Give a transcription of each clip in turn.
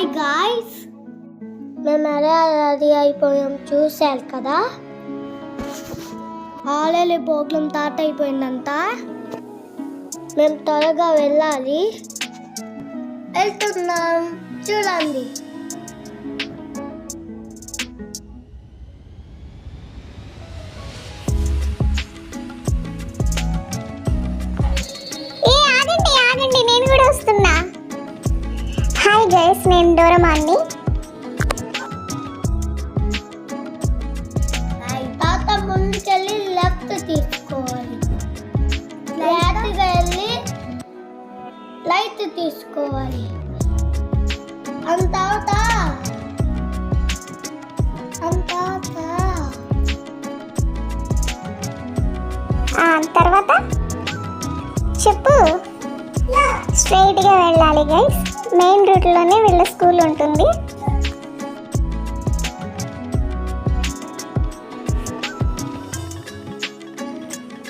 Hi guys మేము ఎలా ready అయిపోయాం. చూశారు కదా? ఆలయ భోగ్యం తాట అయిపోయిందంట. మేము త్వరగా వెళ్ళాలి. వెళ్తున్నాం. చూడండి. ఏ ఆగండి ఆగండి. నేను కూడా వస్తున్నా. గైస్ నేను డోరమాన్ని తాత ముందుకెళ్ళి లెఫ్ట్ తీసుకోవాలి. లెఫ్ట్గా వెళ్ళి లైట్ తీసుకోవాలి. అంత అవుతా? అంత తర్వాత చెప్పు. స్ట్రైట్గా వెళ్ళాలి గైస్ మెయిన్ రూట్లోనే వీళ్ళ స్కూల్ ఉంటుంది.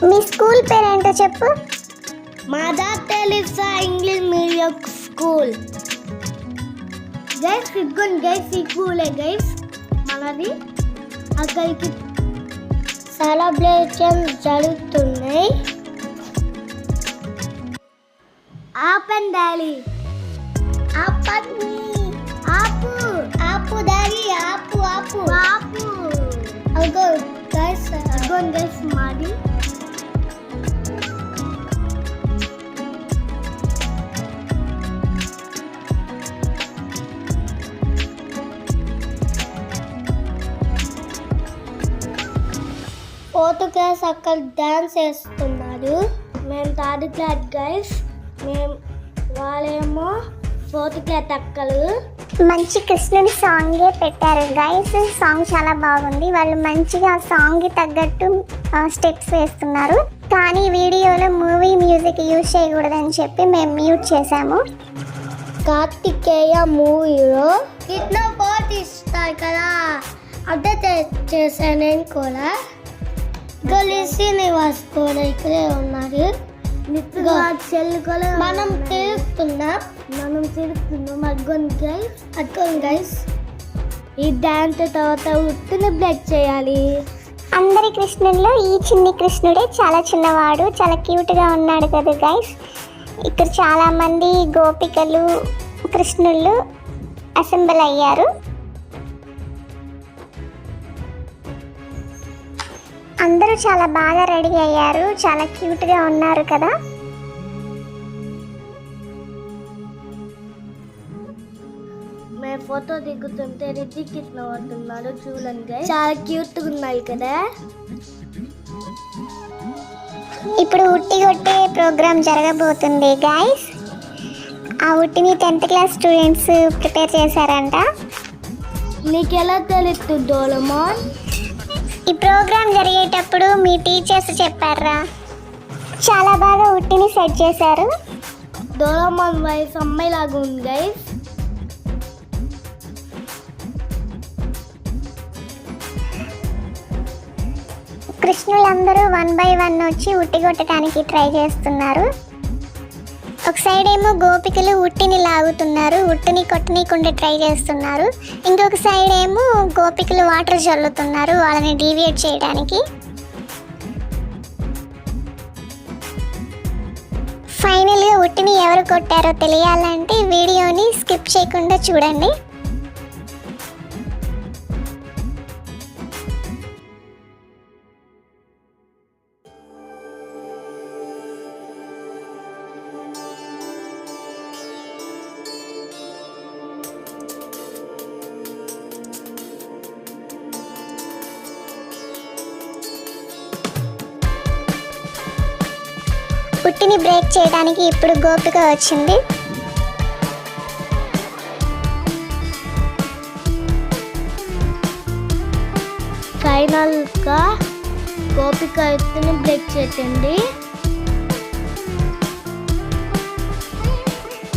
మీ స్కూల్ పేరేంటో చెప్పు. Mother Teresa English medium school guys ఇగ్గొని guys ఈ స్కూలే గైస్ మనది అక్కడికి సెలబ్రేషన్ జరుగుతున్నాయి. ఆపన్ డాలీ ఆపు ఆపు ఆపు ఆపు. ఆపు. అగో గైస్ గైస్ మాది. ఫోర్త్ క్లాస్ అక్కడ డాన్స్ వేస్తున్నారు మేము థర్డ్ క్లాస్ గైస్ మేము వాళ్ళేమో ఫోర్త్ క్లాస్ అక్కలు. మంచి కృష్ణుడి సాంగే పెట్టారు. గైస్ సాంగ్ చాలా బాగుంది. వాళ్ళు మంచిగా ఆ సాంగ్ తగ్గట్టు స్టెప్స్ వేస్తున్నారు. కానీ వీడియోలో మూవీ మ్యూజిక్ యూజ్ చేయకూడదని చెప్పి మేము మ్యూట్ చేసాము కార్తికేయ మూవీలో కృష్ణ పాట ఇస్తారు కదా. అదే చేశాను నేను కూడా. గొలిసి నివాస్ కూడా ఇక్కడే ఉన్నారు. మనం తిరుగుతున్నాం మనం తిరుగుతున్నాం అగ్గోన్ గైస్ అగ్గోన్ గైస్ ఈ డ్యాన్స్ తర్వాత ఉట్టుని బ్రేక్ చేయాలి. అందరి కృష్ణుల్లో ఈ చిన్ని కృష్ణుడే చాలా చిన్నవాడు చాలా క్యూట్గా ఉన్నాడు కదా గైస్ ఇక్కడ చాలా మంది గోపికలు కృష్ణుళ్ళు అసెంబ్ల్ అయ్యారు. అందరూ చాలా బాగా రెడీ అయ్యారు చాలా క్యూట్గా ఉన్నారు కదా. మేము ఫోటో దిగుతుంటే రితిక్ కృష్ణ పడుతున్నాడు చూడండి. చాలా క్యూట్గా ఉన్నాయి కదా. ఇప్పుడు ఉట్టి కొట్టే ప్రోగ్రామ్ జరగబోతుంది గాయస్ ఆ ఉట్టిని టెన్త్ క్లాస్ స్టూడెంట్స్ ప్రిపేర్ చేశారంట. నీకు ఎలా తెలుస్తుంది డోలమాన్? ఈ ప్రోగ్రామ్ జరిగేటప్పుడు మీ టీచర్స్ చెప్పారా? చాలా బాగా ఉట్టిని సెట్ చేశారు. డోలమాన్ వయసు అమ్మాయి లాగా ఉంది గైస్ కృష్ణులందరూ వన్ బై వన్ వచ్చి ఉట్టి కొట్టడానికి ట్రై చేస్తున్నారు. ఒక సైడ్ ఏమో గోపికలు ఉట్టిని లాగుతున్నారు ఉట్టిని కొట్టనీకుండా ట్రై చేస్తున్నారు. ఇంకొక సైడ్ ఏమో గోపికలు వాటర్ చల్లుతున్నారు వాళ్ళని డీవియేట్ చేయడానికి. ఫైనల్గా ఉట్టిని ఎవరు కొట్టారో తెలియాలంటే వీడియోని స్కిప్ చేయకుండా చూడండి. పుట్టిని బ్రేక్ చేయడానికి ఇప్పుడు గోపిక వచ్చింది. ఫైనల్గా గోపిక ఎత్తుని బ్రేక్ చేయండి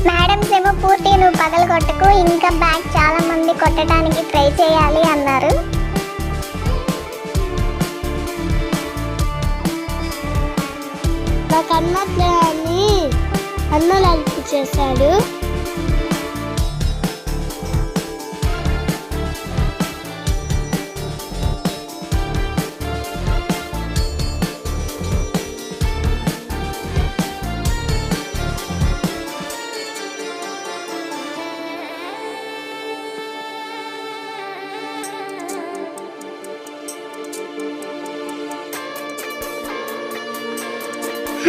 మేడమ్స్ ఏమో పూర్తి నువ్వు పగలు కొట్టకు ఇంకా బ్యాగ్ చాలా మంది కొట్టడానికి ట్రై చేయాలి అన్నారు. నాకు అన్నట్లే అని అన్నలు హెల్ప్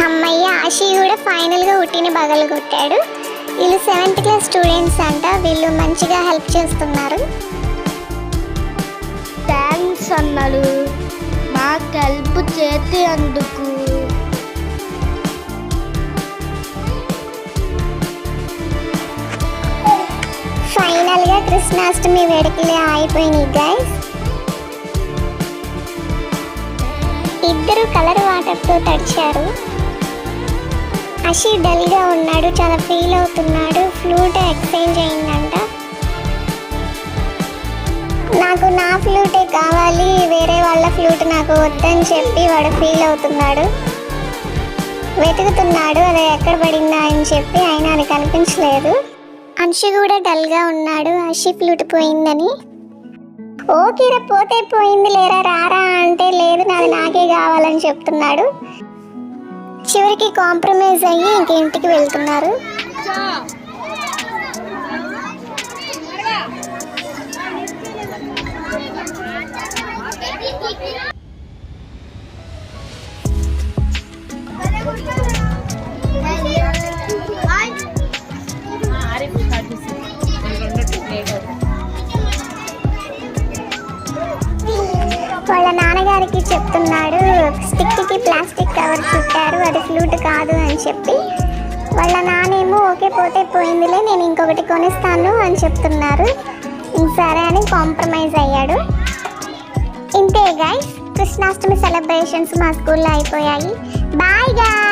అమ్మయ్య ఆశి కూడా ఫైనల్గా ఉట్టిని కొట్టాడు వీళ్ళు సెవెంత్ క్లాస్ స్టూడెంట్స్ అంట వీళ్ళు మంచిగా హెల్ప్ చేస్తున్నారు. థ్యాంక్స్ అన్నాడు మాకు హెల్ప్ చేతి అందుకు. ఫైనల్గా కృష్ణాష్టమి వేడుకలే అయిపోయినాయి గైస్ ఇద్దరు కలర్ వాటర్తో తడిచారు. అషి డల్గా ఉన్నాడు చాలా ఫీల్ అవుతున్నాడు ఫ్లూట్ ఎక్స్చేంజ్ అయిందంట. నాకు నా ఫ్లూటే కావాలి వేరే వాళ్ళ ఫ్లూట్ నాకు వద్దని చెప్పి వాడు ఫీల్ అవుతున్నాడు. వెతుకుతున్నాడు అది ఎక్కడ పడిందా అని చెప్పి అయినా అది కనిపించలేదు. అంశు కూడా డల్గా ఉన్నాడు అషి ఫ్లూట్ పోయిందని. ఓకేరా పోతే పోయింది లేరా రారా అంటే లేదు నాది నాకే కావాలని చెప్తున్నాడు. చివరికి కాంప్రమైజ్ అయ్యి ఇంక ఇంటికి వెళ్తున్నారు నాన్నగారికి చెప్తున్నాడు స్టిక్కి ప్లాస్టిక్ కవర్ చుట్టారు అది ఫ్లూట్ కాదు అని చెప్పి. వాళ్ళ నానేమో ఓకే పోతే పోయిందిలే నేను ఇంకొకటి కొనిస్తాను అని చెప్తున్నారు. ఇంక సరే అని కాంప్రమైజ్ అయ్యాడు. ఇంతే గైస్ కృష్ణాష్టమి సెలబ్రేషన్స్ మా స్కూల్లో అయిపోయాయి. Bye guy